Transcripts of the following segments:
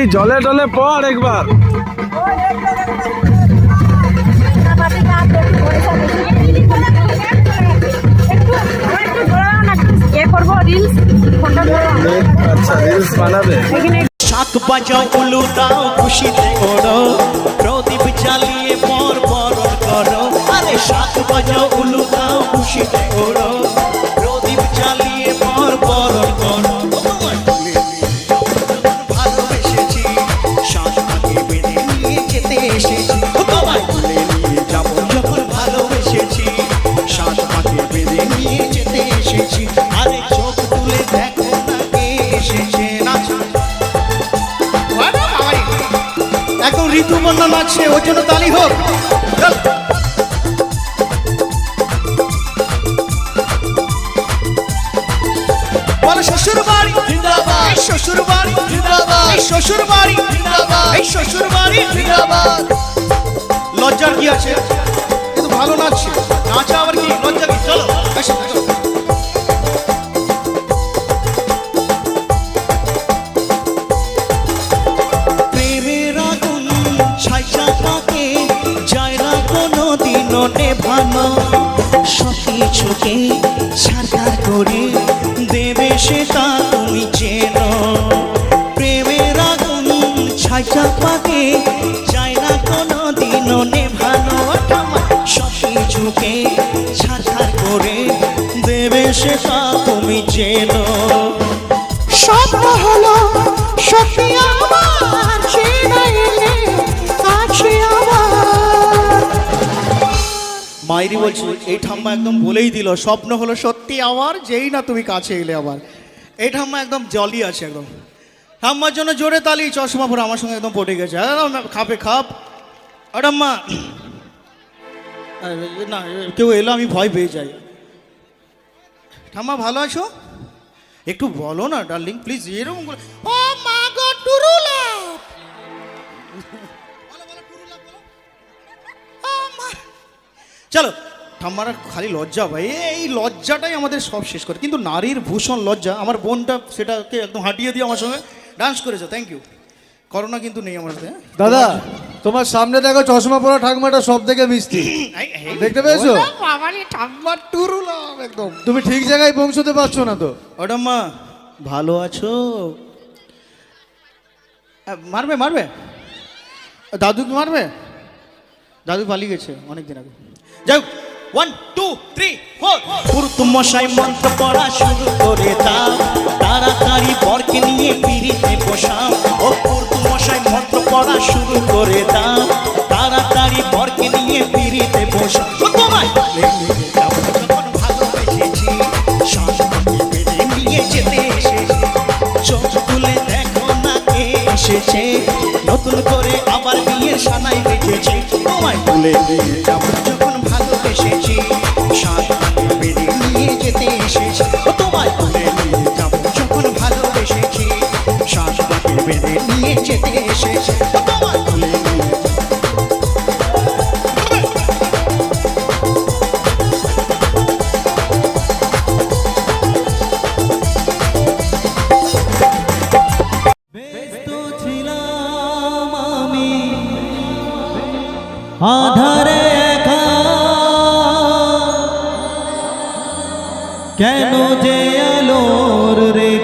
মাইরি জলে টলে পড় একবার। আচ্ছা রিলস বানাবে। শাক বাজাও উলু দাও খুশিতে নাচছে ওর জন্য তালি হোক। শ্বশুর বাড়ি জিন্দাবাদ। শ্বশুর বাড়ি জিন্দাবাদ। শ্বশুর বাড়ি জিন্দাবাদ। এই শ্বশুর বাড়ি জিন্দাবাদ। লজ্জার কি আছে? কিন্তু ভালো নাচছে। নাচা আবার কি? লজ্জা কি? চলো। কিছুকে সাকার করে দেবে সেটা তুমি চেন। প্রেমের আগুন ছাই পাকে চাই না কোনো দিনও নেভানো সব কিছুকে সাকার করে দেবে সেটা তুমি চেনো। বলছি, এই ঠাম্মা একদম বলেই দিল, স্বপ্ন হলো সত্যি আমার, যেই না তুমি কাছে এলে আবার। এই ঠাম্মা একদম জলই আছে একদম। ঠাম্মার জন্য জোরে তালি চশমা পরে আমার সঙ্গে একদম পটে গেছে। খাপে খাপ। আর ঠাম্মা না, কেউ এলো, আমি ভয় পেয়ে যাই। ঠাম্মা, ভালো আছো? একটু বলো না ডার্লিং প্লিজ এরকম ও মা গো টুরুলা চলো ঠাম্মারা খালি লজ্জা ভাই। এই লজ্জাটাই আমাদের সব শেষ করে। কিন্তু নারীর ভূষণ লজ্জা আমার বোনটা সেটাকে একদম হাঁটিয়ে দিয়ে আমার সঙ্গে ডান্স করেছে থ্যাংক ইউ করোনা কিন্তু নেই আমার সাথে হ্যাঁ? দাদা তোমার সামনে দেখো চশমা পরা ঠাকুমাটা সব থেকে মিষ্টি দেখতে পেয়েছ? একদম। তুমি ঠিক জায়গায় পৌঁছতে পারছ না তো। ও ঠাম্মা ভালো আছো? মারবে মারবে? দাদুকে মারবে? দাদু পালিয়ে গেছে অনেকদিন আগে। যাই ওয়ান টু থ্রি ফোর পুরুত মশাই মন্ত্র পড়া শুরু করে দাও। তাড়াতাড়ি বরকে নিয়ে পিড়িতে বসাও। ও পুরুত মশাই মন্ত্র পড়া শুরু করে দাও। তাড়াতাড়ি বরকে নিয়ে পিড়িতে বসাও। তোমায় ভালোবেসেছি নিয়ে যেতে এসেছি। চোখ তুলে দেখো না কে এসেছে। নতুন করে আবার বিয়ের সানাই বেঁচেছে তোমায় তুলে নিয়ে যাব। আধারে কেন যে আলোর রেখা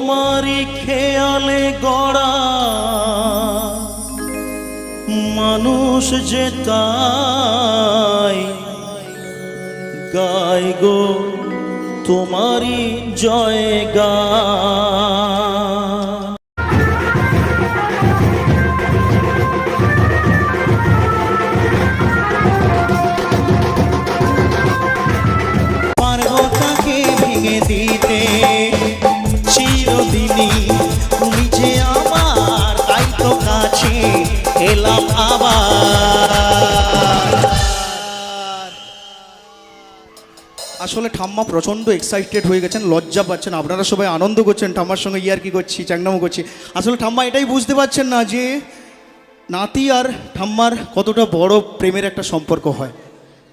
তোমারই খেয়ালে গড়া মানুষ যে তাই গায় গো তোমারই জয় গা আসলে ঠাম্মা প্রচণ্ড এক্সাইটেড হয়ে গেছেন, লজ্জা পাচ্ছেন। আপনারা সবাই আনন্দ করছেন, ঠাম্মার সঙ্গে ইয়ার কি করছি, চ্যাংনামো করছি। আসলে ঠাম্মা এটাই বুঝতে পারছেন না যে নাতি আর ঠাম্মার কতটা বড় প্রেমের একটা সম্পর্ক হয়।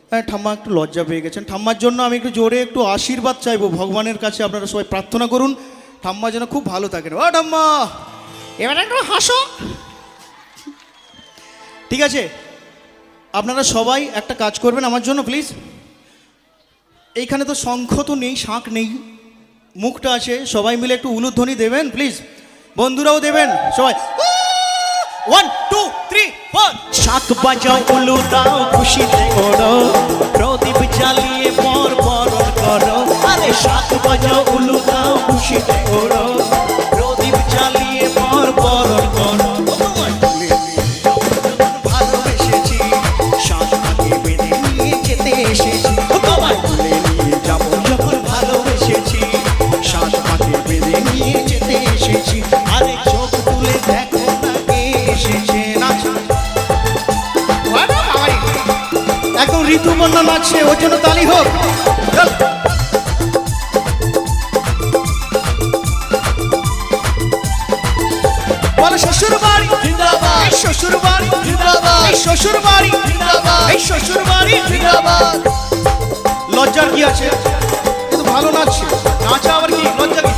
হ্যাঁ ঠাম্মা একটু লজ্জা পেয়ে গেছেন। ঠাম্মার জন্য আমি একটু জোরে একটু আশীর্বাদ চাইব, ভগবানের কাছে আপনারা সবাই প্রার্থনা করুন, ঠাম্মা যেন খুব ভালো থাকেন। ও ঠাম্মা! এবার একটু হাসো। ঠিক আছে? আপনারা সবাই একটা কাজ করবেন আমার জন্য প্লিজ এইখানে তো শঙ্খ তো নেই, শাঁখ নেই। মুখটা আছে সবাই মিলে একটু উলুধ্বনি দেবেন প্লিজ বন্ধুরাও দেবেন, সবাই। ওয়ান টু থ্রি ফোর শাক বাজাও, উলু দাও, খুশি ওড়ো। প্রদীপ জ্বালিয়ে পর বরণ করো। আরে শাক বাজাও, উলু দাও খুশিতে ওড়ো। একদম ঋতুপর্ণা নাচছে ওর জন্য তালি হোক। শ্বশুর বাড়ি জিন্দাবাদ। শ্বশুর বাড়ি জিন্দাবাদ। এই শ্বশুর বাড়ি জিন্দাবাদ। এই শ্বশুর বাড়ি জিন্দাবাদ। লজ্জার কি আছে? কিন্তু ভালো নাচছে নাচা আবার কি? লজ্জা কি?